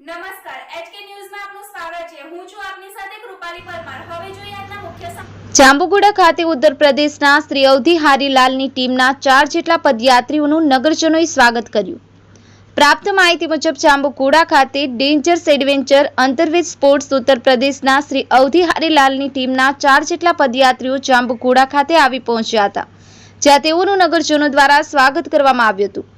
નમસ્કાર જાંબુગુડા ખાતે ઉત્તર પ્રદેશના શ્રી અવધી હારીલાલની ટીમના ચાર જેટલા પદયાત્રીઓનું નગરજનોએ સ્વાગત કર્યું. પ્રાપ્ત માહિતી મુજબ જાંબુગુડા ખાતે ડેન્જર્સ એડવેન્ચર અંતર્વેદ સ્પોર્ટ્સ ઉત્તર પ્રદેશના શ્રી અવધી હારીલાલની ટીમના ચાર જેટલા પદયાત્રીઓ જાંબુગુડા ખાતે આવી પહોંચ્યા હતા, જ્યાં તેઓનું નગરજનો દ્વારા સ્વાગત કરવામાં આવ્યું હતું.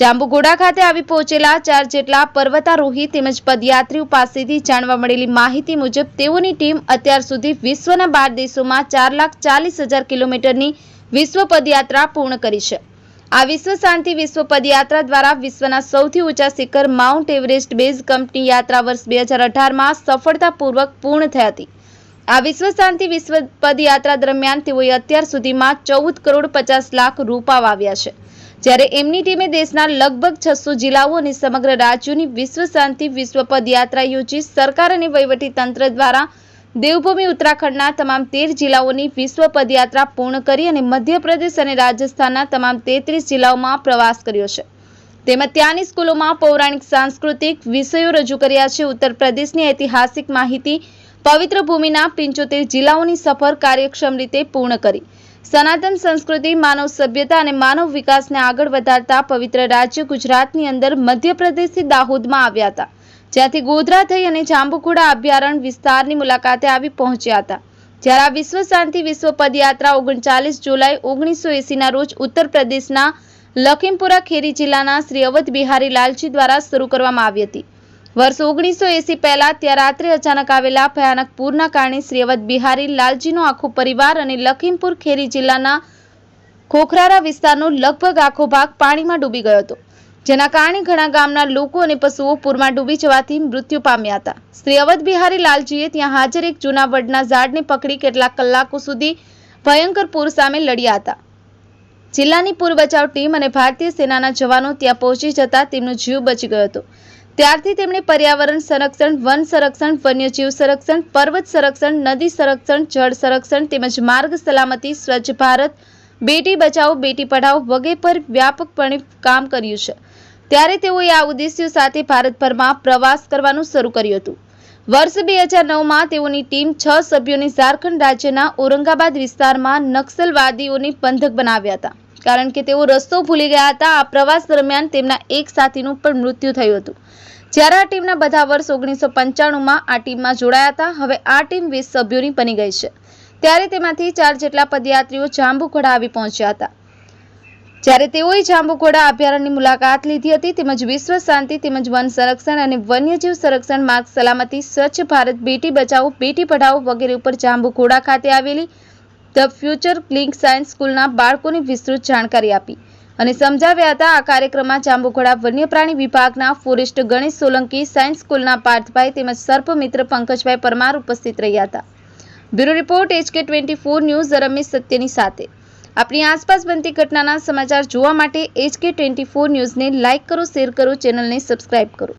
જાંબુગોડા ખાતે આવી પહોંચેલા ચાર જેટલા પર્વતારોહી તેમજ પદયાત્રીઓ પાસેથી જાણવા મળેલી માહિતી મુજબ તેઓની ટીમ અત્યાર સુધી વિશ્વના બાર દેશોમાં ચાર લાખ ચાલીસ હજાર કિલોમીટરની વિશ્વ પદયાત્રા પૂર્ણ કરી છે. આ વિશ્વ શાંતિ વિશ્વ પદયાત્રા દ્વારા વિશ્વના સૌથી ઊંચા શિખર માઉન્ટ એવરેસ્ટ બેઝ કંપની યાત્રા વર્ષ બે હજાર અઢારમાં સફળતાપૂર્વક પૂર્ણ થઈ હતી. આ વિશ્વ શાંતિ વિશ્વ પદયાત્રા દરમિયાન તેઓએ અત્યાર સુધીમાં ચૌદ કરોડ પચાસ લાખ રૂપા વાવ્યા છે. જ્યારે એમની ટીમે દેશના લગભગ છસો જિલ્લાઓ અને સમગ્ર રાજ્યોની વિશ્વ શાંતિ વિશ્વ પદયાત્રા યોજી સરકાર અને વહીવટી દ્વારા દેવભૂમિ ઉત્તરાખંડના તમામ તેર જિલ્લાઓની વિશ્વ પદયાત્રા પૂર્ણ કરી અને મધ્યપ્રદેશ અને રાજસ્થાનના તમામ તેત્રીસ જિલ્લાઓમાં પ્રવાસ કર્યો છે. તેમજ ત્યાંની સ્કૂલોમાં પૌરાણિક, સાંસ્કૃતિક વિષયો રજૂ કર્યા છે. ઉત્તર પ્રદેશની ઐતિહાસિક માહિતી પવિત્ર ભૂમિના પંચોતેર જિલ્લાઓની સફર કાર્યક્ષમ રીતે પૂર્ણ કરી. સનાતન સંસ્કૃતિ, માનવ સભ્યતા અને માનવ વિકાસને આગળ વધારતા પવિત્ર રાજ્ય ગુજરાતની અંદર મધ્યપ્રદેશથી દાહોદમાં આવ્યા હતા. જ્યાંથી ગોધરા થઈ અને જાંબુકુડા અભયારણ્ય વિસ્તારની મુલાકાતે આવી પહોંચ્યા હતા. જ્યારે આ વિશ્વ શાંતિ વિશ્વ પદયાત્રા ઓગણચાલીસ જુલાઈ ઓગણીસો એસીના રોજ ઉત્તર પ્રદેશના લખીમપુરા ખેરી જિલ્લાના શ્રી અવધ બિહારી લાલજી દ્વારા શરૂ કરવામાં આવી હતી. વર્ષ ઓગણીસો એસી પહેલા ત્યાં રાત્રે અચાનક આવેલા ભયાનક પૂરના કારણે શ્રીવત બિહારી, લાલજીનો આખો પરિવાર અને લખીમપુર ખેરી જિલ્લાના ખોખરારા વિસ્તારનો લગભગ આખો ભાગ પાણીમાં ડૂબી ગયો હતો. જેના કારણે ઘણા ગામના લોકો અને પશુઓ પૂરમાં ડૂબી જવાથી મૃત્યુ પામ્યા હતા. શ્રી અવધ બિહારી, લાલજીએ ત્યાં હાજર એક જૂના વડના ઝાડને પકડી કેટલાક કલાકો સુધી ભયંકર પૂર સામે લડ્યા હતા. જિલ્લાની પૂર બચાવ ટીમ અને ભારતીય સેનાના જવાનો ત્યાં પહોંચી જતા તેમનો જીવ બચી ગયો હતો. ત્યારથી તેમણે પર્યાવરણ સંરક્ષણ, વન સંરક્ષણ, વન્યજીવ સંરક્ષણ, પર્વત સંરક્ષણ, નદી સંરક્ષણ, જળ સંરક્ષણ તેમજ માર્ગ સલામતી, સ્વચ્છ ભારત, બેટી બચાવો, બેટી પઢાઓ વગેરે પર વ્યાપકપણે કામ કર્યું છે. ત્યારે તેઓએ આ ઉદ્દેશ્યો સાથે ભારતભરમાં પ્રવાસ કરવાનું શરૂ કર્યું હતું. વર્ષ બે હજાર નવમાં તેઓની ટીમ છ સભ્યોની ઝારખંડ રાજ્યના ઔરંગાબાદ વિસ્તારમાં નક્સલવાદીઓની બંધક બનાવ્યા હતા. કારણ કે તેઓ રસ્તો ભૂલી ગયા હતા. આ પ્રવાસ દરમિયાન તેમના એક સાથીનું પણ મૃત્યુ થયું હતું. જ્યારે આ ટીમના બધા વર્ષ ઓગણીસો પંચાણુંમાં આ ટીમમાં જોડાયા હતા, હવે આ ટીમ વીસ સભ્યોની બની ગઈ છે. ત્યારે તેમાંથી ચાર જેટલા પદયાત્રીઓ જાંબુઘોડા આવી પહોંચ્યા હતા. જ્યારે તેઓએ જાંબુઘોડા અભયારણ્યની મુલાકાત લીધી હતી, તેમજ વિશ્વ શાંતિ, તેમજ વન સંરક્ષણ અને વન્યજીવ સંરક્ષણ માર્ગ સલામતી, સ્વચ્છ ભારત, બેટી બચાવો, બેટી પઢાઓ વગેરે ઉપર જાંબુઘોડા ખાતે આવેલી ધ ફ્યુચર ક્લિંક સાયન્સ સ્કૂલના બાળકોને વિસ્તૃત જાણકારી આપી. અને સમજાવ્યા હતા, આ કાર્યક્રમમાં જાંબુઘોડા વન્યપ્રાણી વિભાગના ફોરેસ્ટ ગણેશ સોલંકી, સાયન્સ સ્કૂલના પાર્થભાઈ તેમજ સર્પમિત્ર પંકજભાઈ પરમાર ઉપસ્થિત રહ્યા હતા. Bureau report HK twenty four news Ramesh સત્યની સાથે. આપણી આસપાસ બનતી ઘટનાના સમાચાર જોવા માટે એચકે ટ્વેન્ટી ફોર ન્યૂઝને લાઇક કરો, શેર કરો, ચેનલને સબસ્ક્રાઇબ કરો.